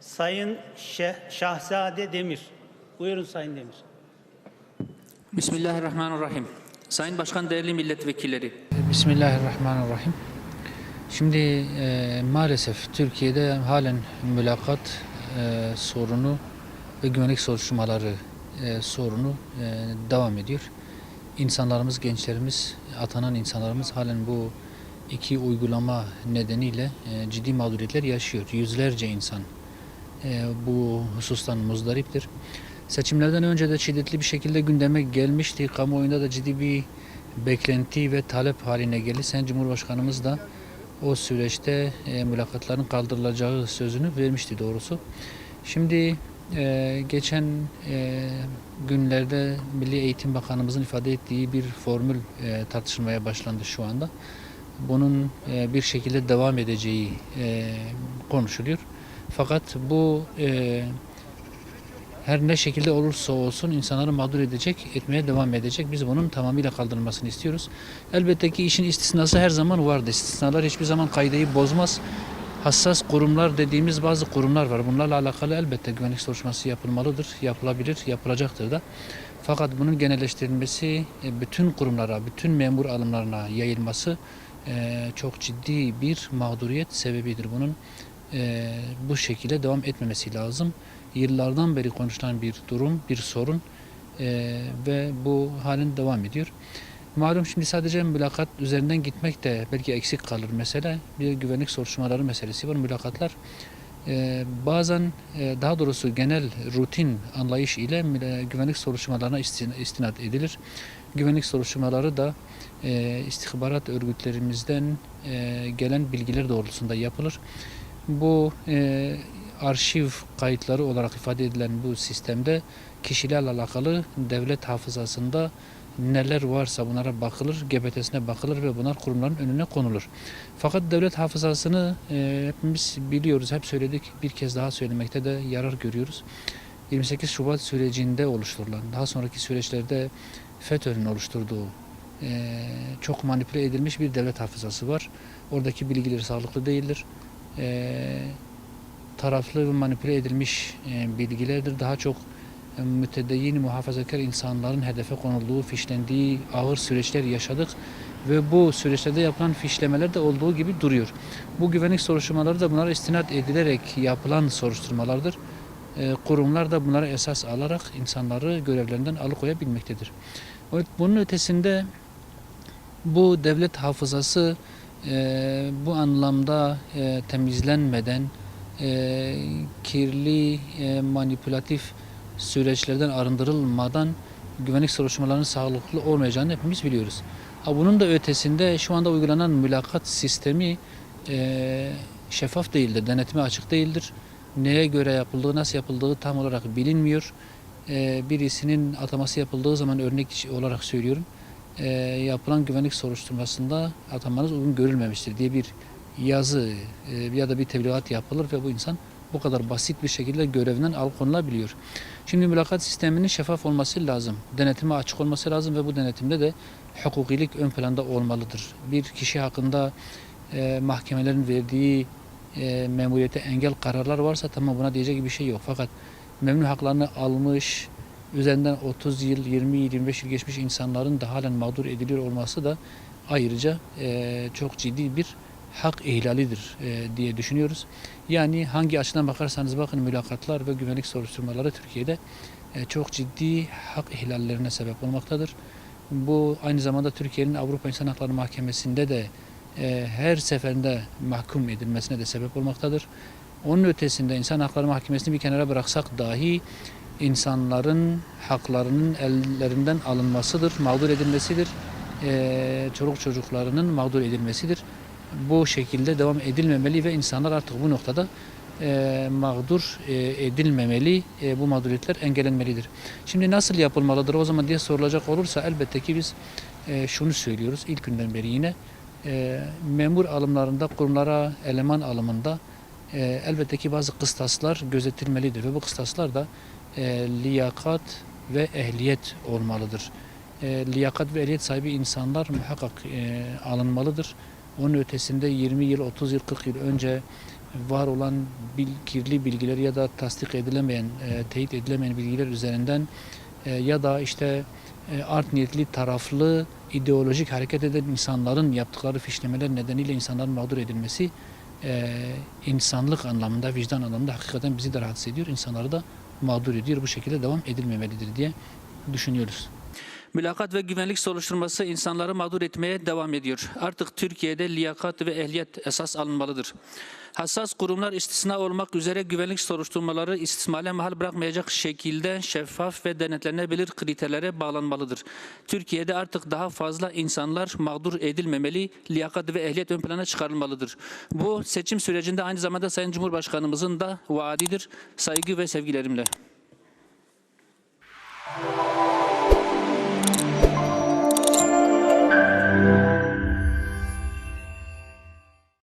Sayın Şeh- Şahzade Demir. Buyurun Sayın Demir. Bismillahirrahmanirrahim. Sayın Başkan, değerli milletvekilleri. Bismillahirrahmanirrahim. Şimdi e, maalesef Türkiye'de halen mülakat e, sorunu ve güvenlik soruşturmaları e, sorunu e, devam ediyor. İnsanlarımız, gençlerimiz, atanan insanlarımız halen bu iki uygulama nedeniyle e, ciddi mağduriyetler yaşıyor. Yüzlerce insan bu husustan muzdariptir. Seçimlerden önce de şiddetli bir şekilde gündeme gelmişti. Kamuoyunda da ciddi bir beklenti ve talep haline geldi. Sayın Cumhurbaşkanımız da o süreçte e, mülakatların kaldırılacağı sözünü vermişti doğrusu. Şimdi e, geçen e, günlerde Milli Eğitim Bakanımızın ifade ettiği bir formül e, tartışılmaya başlandı şu anda. Bunun e, bir şekilde devam edeceği e, konuşuluyor. Fakat bu e, her ne şekilde olursa olsun insanları mağdur edecek, etmeye devam edecek. Biz bunun tamamıyla kaldırılmasını istiyoruz. Elbette ki işin istisnası her zaman vardı. İstisnalar hiçbir zaman kaideyi bozmaz. Hassas kurumlar dediğimiz bazı kurumlar var. Bunlarla alakalı elbette güvenlik soruşturması yapılmalıdır, yapılabilir, yapılacaktır da. Fakat bunun genelleştirilmesi e, bütün kurumlara, bütün memur alımlarına yayılması e, çok ciddi bir mağduriyet sebebidir. Bunun e, bu şekilde devam etmemesi lazım. Yıllardan beri konuşulan bir durum, bir sorun e, ve bu halen devam ediyor. Malum şimdi sadece mülakat üzerinden gitmek de belki eksik kalır mesele. Bir güvenlik soruşturmaları meselesi var. Mülakatlar e, bazen e, daha doğrusu genel rutin anlayış ile müla- güvenlik soruşturmalarına istin- istinad edilir. Güvenlik soruşturmaları da e, istihbarat örgütlerimizden e, gelen bilgiler doğrultusunda yapılır. Bu e, arşiv kayıtları olarak ifade edilen bu sistemde kişilerle alakalı devlet hafızasında neler varsa bunlara bakılır, GBT'sine bakılır ve bunlar kurumların önüne konulur. Fakat devlet hafızasını e, hepimiz biliyoruz, hep söyledik, bir kez daha söylemekte de yarar görüyoruz. 28 Şubat sürecinde oluşturulan, daha sonraki süreçlerde FETÖ'nün oluşturduğu e, çok manipüle edilmiş bir devlet hafızası var. Oradaki bilgiler sağlıklı değildir. E, taraflı ve manipüle edilmiş e, bilgilerdir. Daha çok e, mütedeyyin muhafazakar insanların hedefe konulduğu, fişlendiği ağır süreçler yaşadık ve bu süreçlerde yapılan fişlemeler de olduğu gibi duruyor. Bu güvenlik soruşturmaları da bunlara istinad edilerek yapılan soruşturmalardır. E, kurumlar da bunlara esas alarak insanları görevlerinden alıkoyabilmektedir. Evet, bunun ötesinde bu devlet hafızası e, bu anlamda e, temizlenmeden e, kirli, e, manipülatif süreçlerden arındırılmadan güvenlik soruşturmalarının sağlıklı olmayacağını hepimiz biliyoruz. Ha, bunun da ötesinde şu anda uygulanan mülakat sistemi e, şeffaf değildir, denetime açık değildir. Neye göre yapıldığı, nasıl yapıldığı tam olarak bilinmiyor. E, birisinin ataması yapıldığı zaman örnek olarak söylüyorum e, yapılan güvenlik soruşturmasında atamanız uygun görülmemiştir diye bir yazı e, ya da bir tebligat yapılır ve bu insan bu kadar basit bir şekilde görevinden alıkonulabiliyor. Şimdi mülakat sisteminin şeffaf olması lazım. Denetime açık olması lazım ve bu denetimde de hukukilik ön planda olmalıdır. Bir kişi hakkında e, mahkemelerin verdiği e, memuriyete engel kararlar varsa tamam buna diyecek bir şey yok. Fakat memnun haklarını almış, üzerinden 30 yıl, 20 yıl, 25 yıl geçmiş insanların da halen mağdur ediliyor olması da ayrıca e, çok ciddi bir hak ihlalidir e, diye düşünüyoruz. Yani hangi açıdan bakarsanız bakın mülakatlar ve güvenlik soruşturmaları Türkiye'de e, çok ciddi hak ihlallerine sebep olmaktadır. Bu aynı zamanda Türkiye'nin Avrupa İnsan Hakları Mahkemesi'nde de e, her seferinde mahkum edilmesine de sebep olmaktadır. Onun ötesinde İnsan Hakları Mahkemesi'ni bir kenara bıraksak dahi insanların haklarının ellerinden alınmasıdır, mağdur edilmesidir. Ee, çoluk çocuklarının mağdur edilmesidir. Bu şekilde devam edilmemeli ve insanlar artık bu noktada e, mağdur e, edilmemeli, e, bu mağduriyetler engellenmelidir. Şimdi nasıl yapılmalıdır o zaman diye sorulacak olursa elbette ki biz e, şunu söylüyoruz ilk günden beri yine e, memur alımlarında, kurumlara eleman alımında e, elbette ki bazı kıstaslar gözetilmelidir ve bu kıstaslar da e, liyakat ve ehliyet olmalıdır. E, liyakat ve ehliyet sahibi insanlar muhakkak e, alınmalıdır. Onun ötesinde 20 yıl, 30 yıl, 40 yıl önce var olan bil, kirli bilgiler ya da tasdik edilemeyen, e, teyit edilemeyen bilgiler üzerinden e, ya da işte e, art niyetli taraflı ideolojik hareket eden insanların yaptıkları fişlemeler nedeniyle insanların mağdur edilmesi e, insanlık anlamında, vicdan anlamında hakikaten bizi de rahatsız ediyor. insanları da mağdur ediyor. Bu şekilde devam edilmemelidir diye düşünüyoruz. Mülakat ve güvenlik soruşturması insanları mağdur etmeye devam ediyor. Artık Türkiye'de liyakat ve ehliyet esas alınmalıdır. Hassas kurumlar istisna olmak üzere güvenlik soruşturmaları istismale mahal bırakmayacak şekilde şeffaf ve denetlenebilir kriterlere bağlanmalıdır. Türkiye'de artık daha fazla insanlar mağdur edilmemeli, liyakat ve ehliyet ön plana çıkarılmalıdır. Bu seçim sürecinde aynı zamanda Sayın Cumhurbaşkanımızın da vaadidir. Saygı ve sevgilerimle.